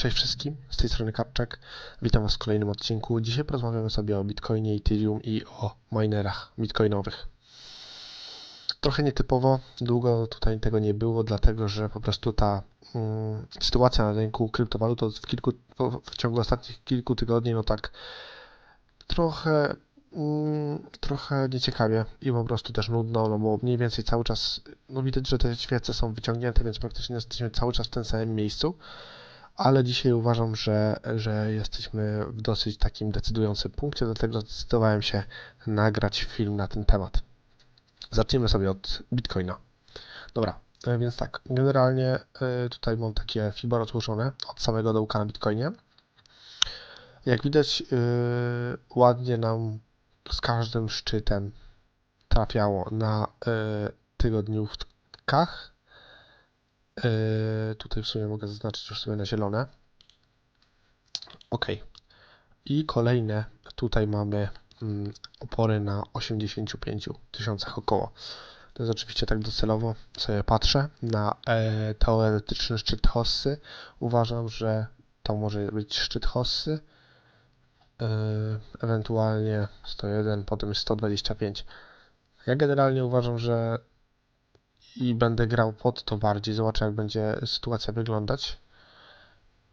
Cześć wszystkim, z tej strony Kapczak. Witam Was w kolejnym odcinku. Dzisiaj porozmawiamy sobie o Bitcoinie, Ethereum i o minerach bitcoinowych. Trochę nietypowo, długo tutaj tego nie było, dlatego że po prostu ta mm, sytuacja na rynku kryptowalut w, kilku, w ciągu ostatnich kilku tygodni, no tak trochę mm, trochę nieciekawie i po prostu też nudno, no bo mniej więcej cały czas, no widać, że te świece są wyciągnięte, więc praktycznie jesteśmy cały czas w tym samym miejscu ale dzisiaj uważam, że, że jesteśmy w dosyć takim decydującym punkcie, dlatego zdecydowałem się nagrać film na ten temat. Zacznijmy sobie od Bitcoina. Dobra, e, więc tak, generalnie e, tutaj mam takie FIBA rozłożone od samego dołka na Bitcoinie. Jak widać, e, ładnie nam z każdym szczytem trafiało na tygodniówkach Yy, tutaj w sumie mogę zaznaczyć już sobie na zielone. OK. I kolejne, tutaj mamy mm, opory na 85 tysiącach około. To jest oczywiście tak docelowo sobie patrzę na e, teoretyczny szczyt Hossy. Uważam, że to może być szczyt Hossy. E, ewentualnie 101, potem 125. Ja generalnie uważam, że i będę grał pod to bardziej. Zobaczę, jak będzie sytuacja wyglądać.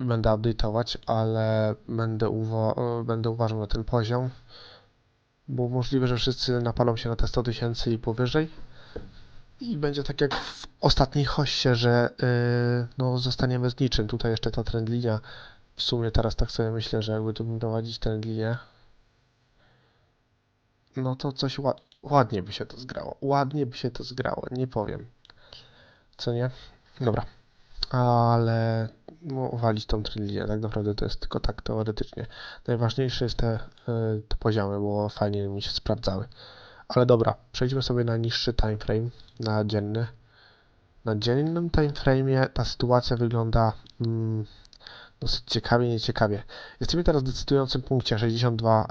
Będę update'ować, ale będę, uwa będę uważał na ten poziom, bo możliwe, że wszyscy napalą się na te 100 tysięcy i powyżej. I będzie tak jak w ostatniej hoście, że yy, no, zostaniemy z niczym. Tutaj jeszcze ta trendlinia. W sumie teraz tak sobie myślę, że jakby tu prowadzić trendlinię, no to coś ładnie Ładnie by się to zgrało. Ładnie by się to zgrało, nie powiem. Co nie? Dobra. Ale no, walić tą trylię, tak naprawdę to jest tylko tak teoretycznie. Najważniejsze jest te, e, te poziomy, bo fajnie mi się sprawdzały. Ale dobra, przejdźmy sobie na niższy time frame, na dzienny. Na dziennym time frame'ie ta sytuacja wygląda mm, dosyć ciekawie, nieciekawie. Jesteśmy teraz w decydującym punkcie 62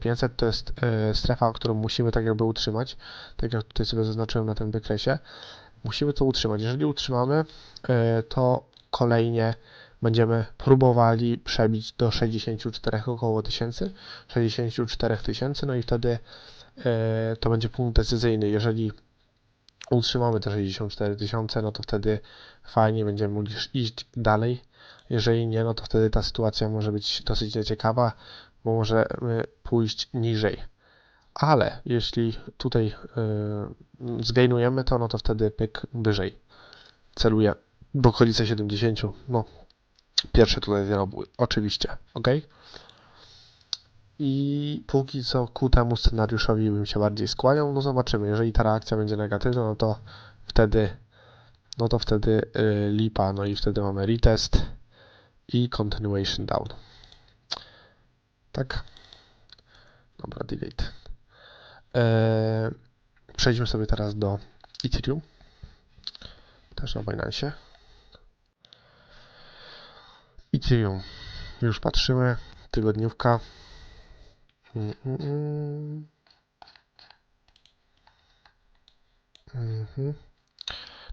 500, to jest e, strefa, którą musimy tak jakby utrzymać, tak jak tutaj sobie zaznaczyłem na tym wykresie. Musimy to utrzymać. Jeżeli utrzymamy, e, to kolejnie będziemy próbowali przebić do 64 około tysięcy, 64 tysięcy, no i wtedy e, to będzie punkt decyzyjny. Jeżeli utrzymamy te 64 tysiące, no to wtedy fajnie będziemy mogli iść dalej jeżeli nie, no to wtedy ta sytuacja może być dosyć nieciekawa, bo możemy pójść niżej. Ale jeśli tutaj yy, zgainujemy to, no to wtedy pyk wyżej. Celuję w okolice 70. No, pierwsze tutaj zrobił, oczywiście, ok? I póki co ku temu scenariuszowi bym się bardziej skłaniał. No zobaczymy. Jeżeli ta reakcja będzie negatywna, no to wtedy no to wtedy yy, lipa, no i wtedy mamy retest i continuation down. Tak. Dobra, delete. Eee, przejdźmy sobie teraz do Ethereum. Też na Binance. Ethereum. Już patrzymy. Tygodniówka.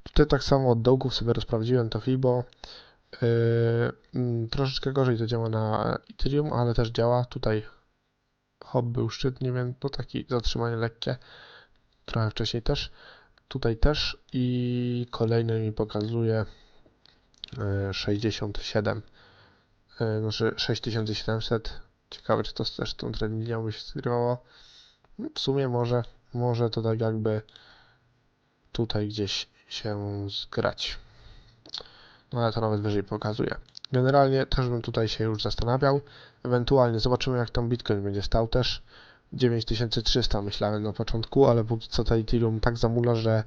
Tutaj tak samo od dołków sobie rozprawdziłem to FIBO. Yy, mm, troszeczkę gorzej to działa na Ethereum, ale też działa. Tutaj hop był szczytnie, więc no taki zatrzymanie lekkie. Trochę wcześniej też. Tutaj też i kolejny mi pokazuje 67 yy, znaczy 6700 ciekawe czy to też tą trendlinią by się zgrywało w sumie może może to tak jakby tutaj gdzieś się zgrać no ale to nawet wyżej pokazuje. Generalnie też bym tutaj się już zastanawiał. Ewentualnie zobaczymy jak tam Bitcoin będzie stał też. 9300 myślałem na początku, ale póki co to Ethereum tak zamula, że,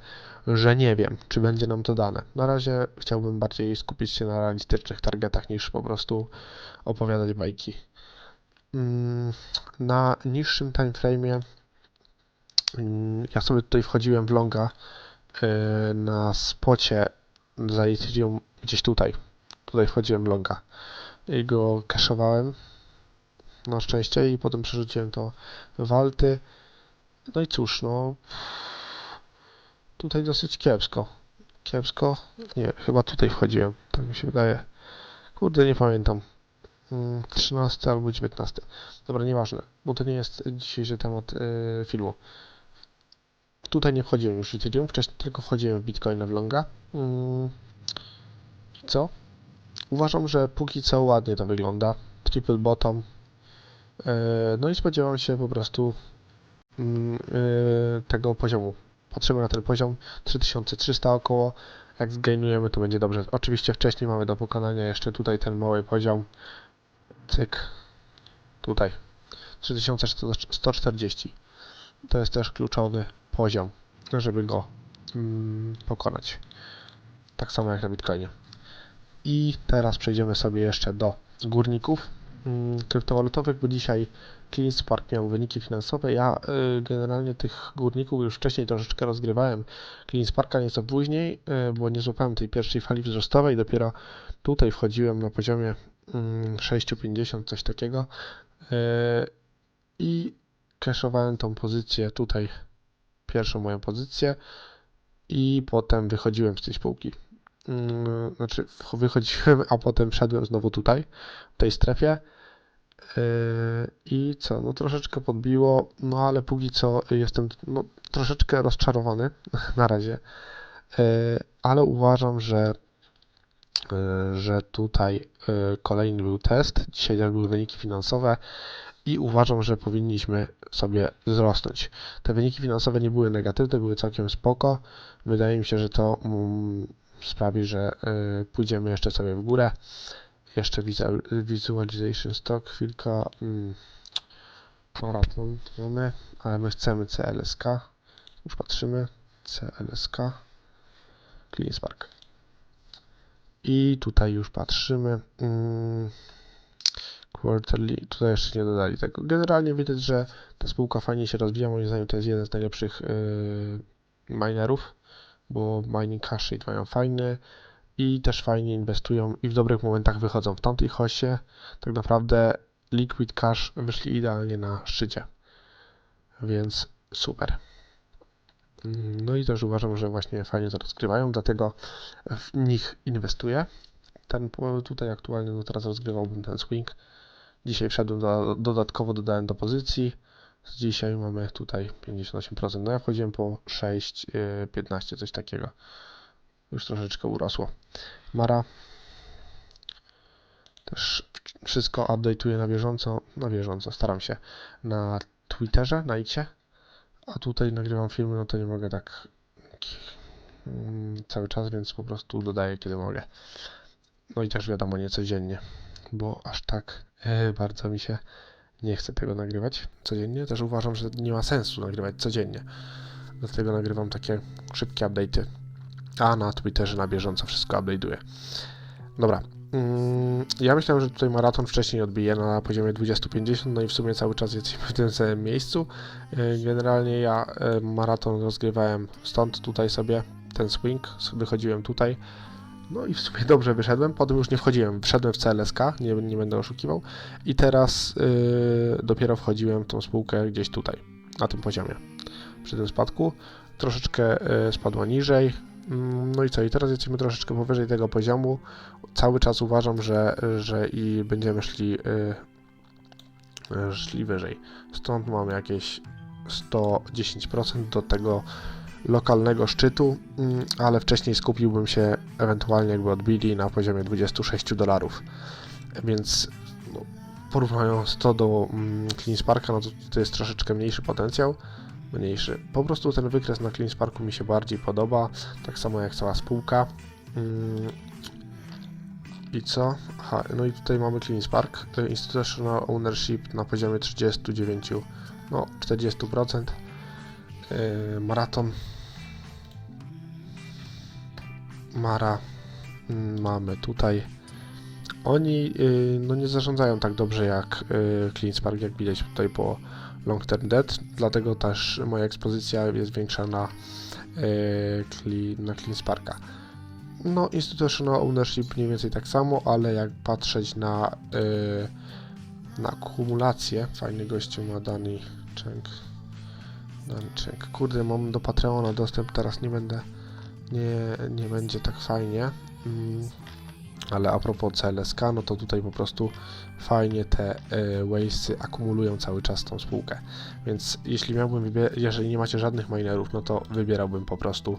że nie wiem, czy będzie nam to dane. Na razie chciałbym bardziej skupić się na realistycznych targetach niż po prostu opowiadać bajki. Mm, na niższym timeframe'ie mm, ja sobie tutaj wchodziłem w longa y, na spocie za Ethereum gdzieś tutaj. Tutaj wchodziłem w longa i go kaszowałem na szczęście i potem przerzuciłem to w alty. No i cóż, no tutaj dosyć kiepsko. Kiepsko? Nie, chyba tutaj wchodziłem, tak mi się wydaje. Kurde, nie pamiętam. Mm, 13 albo 19. Dobra, nieważne, bo to nie jest dzisiejszy temat y, filmu. Tutaj nie wchodziłem już w Ethereum, wcześniej tylko wchodziłem w Bitcoina w longa. Mm, co? Uważam, że póki co ładnie to wygląda. Triple bottom. E, no i spodziewam się po prostu mm, e, tego poziomu. Patrzymy na ten poziom 3300 około. Jak zgainujemy, to będzie dobrze. Oczywiście wcześniej mamy do pokonania jeszcze tutaj ten mały poziom. Cyk. Tutaj. 3140. To jest też kluczowy poziom, żeby go mm, pokonać. Tak samo jak na Bitcoinie. I teraz przejdziemy sobie jeszcze do górników mm, kryptowalutowych, bo dzisiaj CleanSpark miał wyniki finansowe. Ja y, generalnie tych górników już wcześniej troszeczkę rozgrywałem. CleanSparka nieco później, y, bo nie złapałem tej pierwszej fali wzrostowej. Dopiero tutaj wchodziłem na poziomie 6,50, coś takiego. Y, I cashowałem tą pozycję tutaj, pierwszą moją pozycję. I potem wychodziłem z tej spółki. Mm, znaczy wychodziłem, a potem wszedłem znowu tutaj, w tej strefie. Yy, I co, no troszeczkę podbiło, no ale póki co jestem no, troszeczkę rozczarowany na razie. Yy, Ale uważam, że, że tutaj yy, kolejny był test, dzisiaj były wyniki finansowe i uważam, że powinniśmy sobie wzrosnąć. Te wyniki finansowe nie były negatywne, były całkiem spoko. Wydaje mi się, że to mm, sprawi, że y, pójdziemy jeszcze sobie w górę. Jeszcze Visualization Stock, chwilka. Mm, maraton tu mamy, ale my chcemy CLSK. Już patrzymy. CLSK. Clean Spark. I tutaj już patrzymy. Mm, quarterly. Tutaj jeszcze nie dodali tego. Generalnie widać, że ta spółka fajnie się rozwija. Moim zdaniem to jest jeden z najlepszych yy, minerów bo mining rate mają fajny i też fajnie inwestują i w dobrych momentach wychodzą. W tamtej hosie tak naprawdę Liquid Cash wyszli idealnie na szczycie, więc super. No i też uważam, że właśnie fajnie to rozgrywają, dlatego w nich inwestuję. Ten tutaj aktualnie, no teraz rozgrywałbym ten swing. Dzisiaj wszedłem do, dodatkowo dodałem do pozycji. Dzisiaj mamy tutaj 58%. No ja wchodziłem po 6, yy, 15, coś takiego. Już troszeczkę urosło. Mara też wszystko update'uję na bieżąco, na bieżąco, staram się na Twitterze, na Xie, a tutaj nagrywam filmy, no to nie mogę tak mm, cały czas, więc po prostu dodaję kiedy mogę. No i też wiadomo, nie codziennie, bo aż tak e, bardzo mi się nie chcę tego nagrywać codziennie. Też uważam, że nie ma sensu nagrywać codziennie. Dlatego nagrywam takie szybkie update'y. A na Twitterze na bieżąco wszystko update'uję. Dobra. Mm, Ja myślałem, że tutaj maraton wcześniej odbije na poziomie 20-50, no i w sumie cały czas jesteśmy w tym samym miejscu. E, Generalnie ja e, maraton rozgrywałem stąd tutaj sobie ten swing, wychodziłem tutaj. No i w sumie dobrze wyszedłem, potem już nie wchodziłem, wszedłem w CLSK, nie, nie będę oszukiwał. I teraz yy, dopiero wchodziłem w tą spółkę gdzieś tutaj, na tym poziomie. Przy tym spadku. Troszeczkę yy, spadła niżej. No i co? I teraz jesteśmy troszeczkę powyżej tego poziomu. Cały czas uważam, że, że i będziemy szli, yy, yy, szli wyżej. Stąd mamy jakieś 110% do tego lokalnego szczytu, mm, ale wcześniej skupiłbym się ewentualnie jakby odbili na poziomie 26 dolarów. Więc no, porównując to do mm, CleanSparka, no to to jest troszeczkę mniejszy potencjał. Mniejszy. Po prostu ten wykres na CleanSparku mi się bardziej podoba, tak samo jak cała spółka. Mm, I co? Aha, no i tutaj mamy CleanSpark, y, Institutional Ownership na poziomie 39, no 40%. Yy, maraton. Mara mm, mamy tutaj. Oni yy, no nie zarządzają tak dobrze jak yy, CleanSpark, jak widać tutaj po Long Term Debt, dlatego też moja ekspozycja jest większa na, Cle- na CleanSparka. No, Institutional Ownership mniej więcej tak samo, ale jak patrzeć na, yy, na akumulację, fajny gościu ma Dani Cheng. Danczyk. Kurde, mam do Patreona dostęp, teraz nie będę, nie, nie będzie tak fajnie. Mm. Ale a propos CLSK, no to tutaj po prostu fajnie te y, akumulują cały czas tą spółkę. Więc jeśli miałbym jeżeli nie macie żadnych minerów, no to wybierałbym po prostu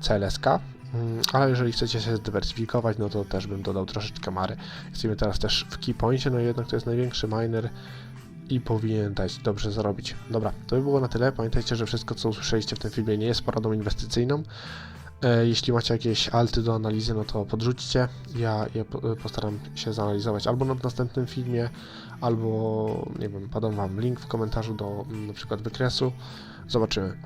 CLSK. Mm, Ale jeżeli chcecie się zdywersyfikować, no to też bym dodał troszeczkę Mary. Jesteśmy teraz też w Keypoincie, no jednak to jest największy miner i powinien dać dobrze zarobić. Dobra, to by było na tyle. Pamiętajcie, że wszystko co usłyszeliście w tym filmie nie jest poradą inwestycyjną. E, Jeśli macie jakieś alty do analizy, no to podrzućcie. Ja je po- postaram się zanalizować albo na następnym filmie, albo nie wiem, podam wam link w komentarzu do mm, na przykład wykresu. Zobaczymy.